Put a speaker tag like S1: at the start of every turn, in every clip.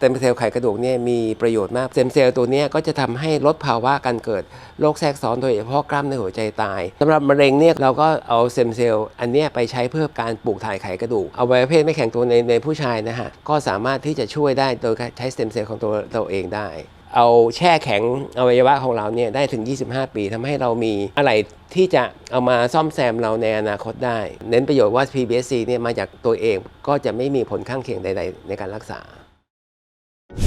S1: เต็มเซลล์ไขกระดูกเนี่ยมีประโยชน์มากเต็มเซลล์ตัวนี้ก็จะทำให้ลดภาวะการเกิดโรคแทรกซ้อนโดยเฉพาะกล้ามเนื้อหัวใจตายสำหรับมะเร็งเนี่ยเราก็เอาเต็มเซลล์อันนี้ไปใช้เพื่อการปลูกถ่ายไขกระดูกเอาไว้เภทไม่แข็งตัวในในผู้ชายนะฮะก็สามารถที่จะช่วยได้โดยใช้เต็มเซลล์ของตัวเราเองได้ เอาแช่แข็งอวัยวะของเราเนี่ยได้ถึง 25 ปีทำให้เรามีอะไรที่จะเอามาซ่อมแซมเราในอนาคตได้ เน้นประโยชน์ว่า PBSC เนี่ยมาจากตัวเองก็จะไม่มีผลข้างเคียงใด ๆ ในการรักษา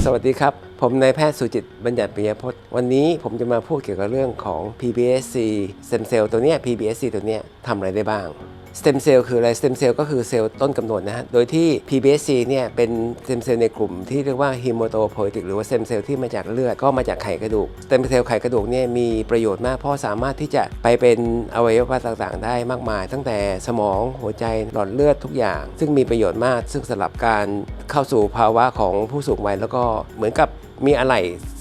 S1: สวัสดีครับ ผมนายแพทย์สุจิตบัญญัติปิยพจน์ วันนี้ผมจะมาพูดเกี่ยวกับเรื่องของ PBSC เซมเซลตัวเนี้ย PBSC ตัวเนี้ยทำอะไรได้บ้าง stem cell คืออะไร stem cell ก็คือเซลล์ต้นกำเนิดนะฮะ โดยที่ PBSC เนี่ยเป็น stem cell ในกลุ่มที่เรียกว่า hematopoietic หรือว่า stem cell ที่มาจากเลือดก็มาจากไขกระดูก stem cell ไขกระดูกเนี่ยมีประโยชน์มากเพราะสามารถที่จะไปเป็นอวัยวะต่างๆ ได้มากมาย ตั้งแต่สมองหัวใจหลอดเลือดทุกอย่าง ซึ่งมีประโยชน์มาก ซึ่งสำหรับการเข้าสู่ภาวะของผู้สูงวัยแล้วก็เหมือนกับมีอะไร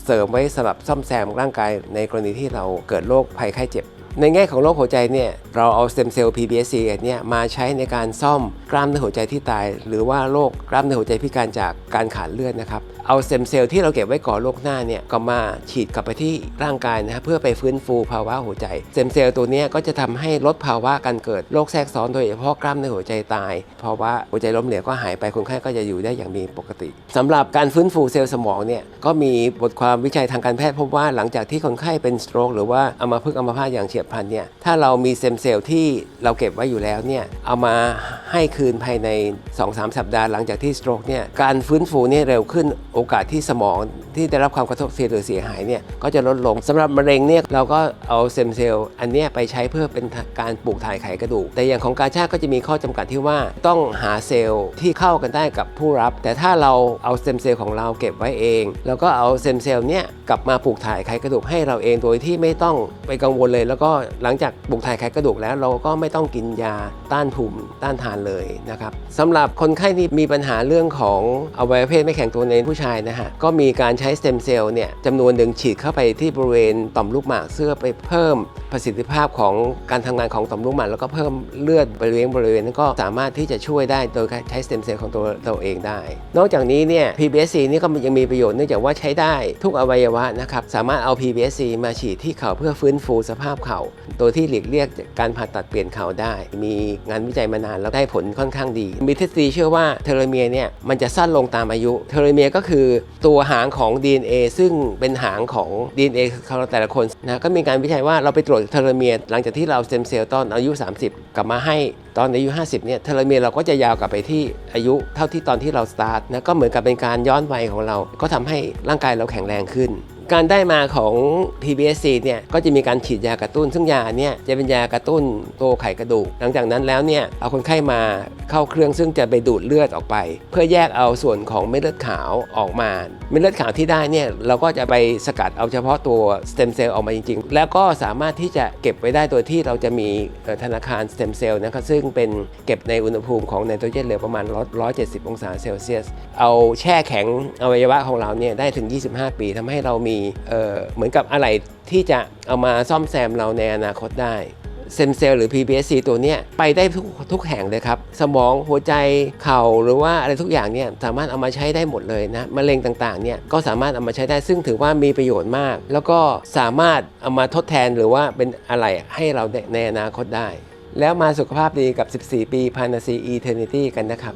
S1: เสริมไว้สำหรับซ่อมแซมร่างกายในกรณีที่เราเกิดโรคภัยไข้เจ็บ ในแง่ของโรคหัวใจเนี่ยเราเอาสเต็มเซลล์ PBSC เนี่ยมาใช้ในการซ่อมกล้ามเนื้อหัวใจที่ตาย หรือว่าโรคกล้ามเนื้อหัวใจพิการจากการขาดเลือดนะครับเอาสเต็มเซลล์ที่เราเก็บไว้ก่อโรคหน้าเนี่ยก็มาฉีดกลับไปที่ร่างกายนะฮะเพื่อไปฟื้นฟูภาวะหัวใจสเต็มเซลล์ตัวนี้ก็จะทำให้ลดภาวะการเกิดโรคแทรกซ้อนโดยเฉพาะกล้ามเนื้อหัวใจตายภาวะหัวใจล้มเหลวก็หายไปคนไข้ก็จะอยู่ได้อย่างมีปกติสำหรับการฟื้นฟูเซลล์สมองเนี่ยก็มีบทความวิจัยทางการแพทย์พบว่าหลังจากที่คนไข้เป็นสโตรกหรือว่าอัมพฤกษ์อัมพาตอย่างเฉียบพลันเนี่ยถ้าเรามีเต็มเซลล์ที่เราเก็บไว้อยู่แล้วเนี่ยเอามาให้คืนภายใน 2-3 สัปดาห์หลังจากที่สโตรกเนี่ยการฟื้นฟูเนี่ยเร็วขึ้นโอกาสที่สมองที่ได้รับความกระทบเสียหรือเสียหายเนี่ยก็จะลดลงสำหรับมะเร็งเนี่ยเราก็เอาเต็มเซลล์อันเนี้ยไปใช้เพื่อเป็นการปลูกถ่ายไขกระดูก แต่อย่างของการชาติก็จะมีข้อจำกัดที่ว่าต้องหาเซลล์ที่เข้ากันได้กับผู้รับ แต่ถ้าเราเอาเต็มเซลล์ของเราเก็บไว้เองแล้วก็เอาเต็มเซลล์เนี่ยกลับมาปลูกถ่ายไขกระดูกให้เราเองโดยที่ไม่ต้องไปกังวลเลย แล้วก็หลังจากปลูกถ่ายไขกระดูกแล้วเราก็ไม่ต้องกินยาต้านภูมิต้านทานเลยนะครับสำหรับคนไข้ที่มีปัญหาเรื่องของอวัยวะเพศไม่แข็งตัวในผู้ชายนะฮะก็มีการใช้สเต็มเซลล์เนี่ยจำนวนหนึ่งฉีดเข้าไปที่บริเวณต่อมลูกหมากเสื้อไปเพิ่มประสิทธิภาพของการทำงานของต่อมลูกหมากแล้วก็เพิ่มเลือดบริเวณบริเวณนั้นก็สามารถที่จะช่วยได้โดยใช้สเต็มเซลล์ของตัวเราเองได้ นอกจากนี้เนี่ย PBSC นี่ก็ยังมีประโยชน์เนื่องจากว่าใช้ได้ทุกอวัยวะนะครับสามารถเอา PBSC มาฉีดที่เข่าเพื่อฟื้นฟูสภาพเข่าโดยที่หลีกเลี่ยงการผ่าตัดเปลี่ยนเข่าได้ มีงานวิจัยมานานแล้วได้ผลค่อนข้างดี มีทฤษฎีเชื่อว่าเทโลเมียร์เนี่ยมันจะสั้นลงตามอายุเทโลเมียร์ก็คือตัวหางของ DNA ซึ่งเป็นหางของ DNA ของแต่ละคนนะก็มีการวิจัยว่าเราไปตรวจเทโลเมียร์หลังจากที่เราสเต็มเซลล์ตอนอายุ 30 กลับมาให้ตอนอายุ 50เนี่ยเทโลเมียร์เราก็จะยาวกลับไปที่อายุเท่าที่ตอนที่เราสตาร์ทนะก็เหมือนกับเป็นการย้อนวัยของเรา ก็ทำให้ร่างกายเราแข็งแรงขึ้น การได้มาของ PBSC เนี่ยก็จะมีการฉีดยากระตุ้น ซึ่งยาเนี่ยจะเป็นยากระตุ้นตัวไขกระดูก หลังจากนั้นแล้วเนี่ยเอาคนไข้มาเข้าเครื่องซึ่งจะไปดูดเลือดออกไป เพื่อแยกเอาส่วนของเม็ดเลือดขาวออกมาเม็ดเลือดขาวที่ได้เนี่ยเราก็จะไปสกัดเอาเฉพาะตัวสเต็มเซลล์ออกมาจริง ๆ แล้วก็สามารถที่จะเก็บไว้ได้โดยที่เราจะมีธนาคารสเต็มเซลล์นะครับซึ่งเป็นเก็บในอุณหภูมิของไนโตรเจนเหลวประมาณ 170 องศาเซลเซียส เอาแช่แข็งอวัยวะของเราเนี่ยได้ถึง 25 ปีทำให้เรามีเเหมือนกับอะไรที่จะเอามาซ่อมแซมเราในอนาคตได้เซมเซลหรือ PBSC ตัวนี้ไปได้ทุกทุกแห่งเลยครับ สมองหัวใจเข่าหรือว่าอะไรทุกอย่างเนี่ยสามารถเอามาใช้ได้หมดเลยนะมะเร็งต่างๆเนี่ยก็สามารถเอามาใช้ได้ซึ่งถือว่ามีประโยชน์มาก แล้วก็สามารถเอามาทดแทนหรือว่าเป็นอะไรให้เราในอนาคตได้ แล้วมาสุขภาพดีกับ 14 ปีพานาซีอีเทอร์นิตี้กันนะครับ